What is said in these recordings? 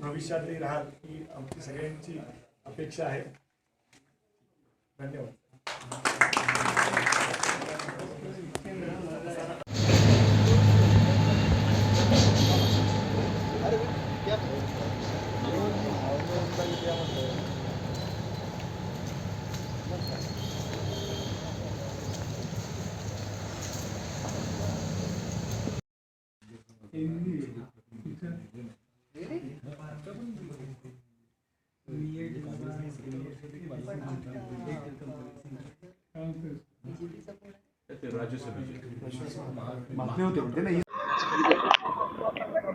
भविष्यातही राहाल ही आमची सगळ्यांची अपेक्षा आहे. धन्यवाद.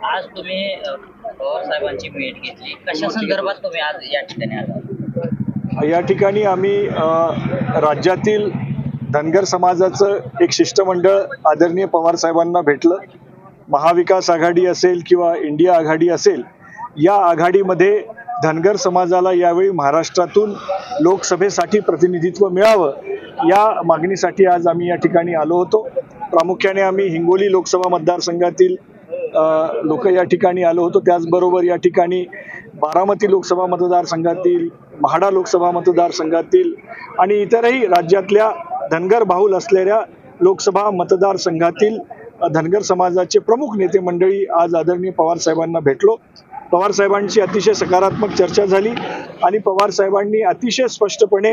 आज तुम्ही पवार साहेबांची भेट घेतली. कशा संदर्भात तुम्ही आज या ठिकाणी आला या ठिकाणी आम्ही राज्यातील धनगर समाजाचं एक शिष्टमंडळ आदरणीय पवार साहेबांना भेटलं. महाविकास आघाडी असेल किंवा इंडिया आघाडी असेल या आघाडीमध्ये धनगर समाजाला यावेळी महाराष्ट्रातून लोकसभेसाठी प्रतिनिधित्व मिळावं या मागणीसाठी आज आम्ही या ठिकाणी आलो होतो. प्रामुख्याने आम्ही हिंगोली लोकसभा मतदारसंघातील लोक या ठिकाणी आलो होतो. त्याचबरोबर या ठिकाणी बारामती लोकसभा मतदारसंघातील म्हाडा लोकसभा मतदारसंघातील आणि इतरही राज्यातल्या धनगर बाहुल असलेल्या लोकसभा मतदारसंघातील धनगर समाजाचे प्रमुख नेते मंडळी आज आदरणीय पवार साहेबांना भेटलो. पवार साहेबांची अतिशय सकारात्मक चर्चा झाली आणि पवार साहेबांनी अतिशय स्पष्टपणे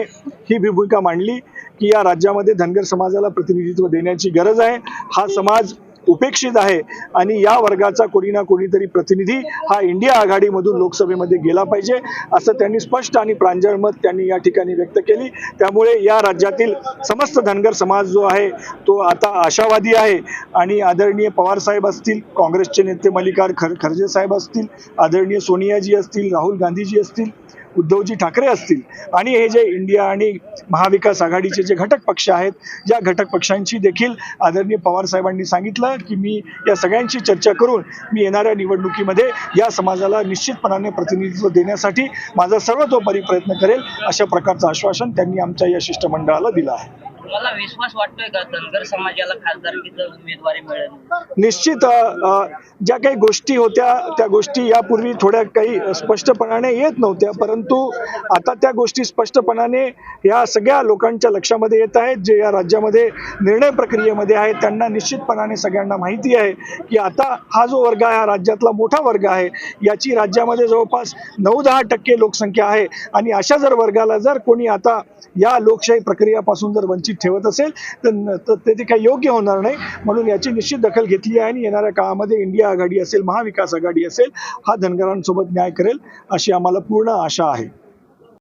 ही भूमिका मांडली की या राज्यामध्ये धनगर समाजाला प्रतिनिधित्व देण्याची गरज आहे. हा समाज उपेक्षित आहे आणि या वर्गाचा कोणी ना कोणीतरी प्रतिनिधी हा इंडिया आघाडीमधून लोकसभेमध्ये गेला पाहिजे असं त्यांनी स्पष्ट आणि प्रांजळ मत त्यांनी या ठिकाणी व्यक्त केली. त्यामुळे या राज्यातील समस्त धनगर समाज जो आहे तो आता आशावादी आहे. आणि आदरणीय पवार साहेब असतील काँग्रेसचे नेते मल्लिकार खर खर्जे साहेब असतील आदरणीय सोनियाजी असतील राहुल गांधीजी असतील उद्धवजी ठाकरे असतील. आणि हे जे इंडिया आणि महाविकास आघाडीचे जे घटक पक्ष आहेत या घटक पक्षांची देखील आदरणीय पवार साहेबांनी सांगितलं की मी या सगळ्यांची चर्चा करून मी येणाऱ्या निवडणुकीमध्ये या समाजाला निश्चितपणाने प्रतिनिधित्व देण्यासाठी माझा सर्वतोपरी प्रयत्न करेल अशा प्रकारचं आश्वासन त्यांनी आमच्या या शिष्टमंडळाला दिलं आहे. तुम्हाला विश्वास वाटतोय का? धनगर समाजाला खासदारकीचं उमेदवारी मिळेल? निश्चित ज्या काही गोष्टी होत्या त्या गोष्टी यापूर्वी थोड्या काही स्पष्टपणाने येत नव्हत्या. परंतु आता त्या गोष्टी स्पष्टपणाने या सगळ्या लोकांच्या लक्षामध्ये येत आहेत जे या राज्यामध्ये निर्णय प्रक्रियेमध्ये आहेत त्यांना निश्चितपणाने सगळ्यांना माहिती आहे की आता हा जो वर्ग आहे हा राज्यातला मोठा वर्ग आहे याची राज्यामध्ये जवळपास नऊ दहा टक्के लोकसंख्या आहे. आणि अशा जर वर्गाला जर कोणी आता या लोकशाही प्रक्रियापासून जर वंचित ठेवत असेल तर त्याचे काही योग्य होणार नाही म्हणून याची निश्चित दखल घेतली आहे आणि येणाऱ्या काळामध्ये इंडिया आघाडी असेल महाविकास आघाडी असेल हा धनगरांसोबत न्याय करेल अशी आम्हाला पूर्ण आशा आहे.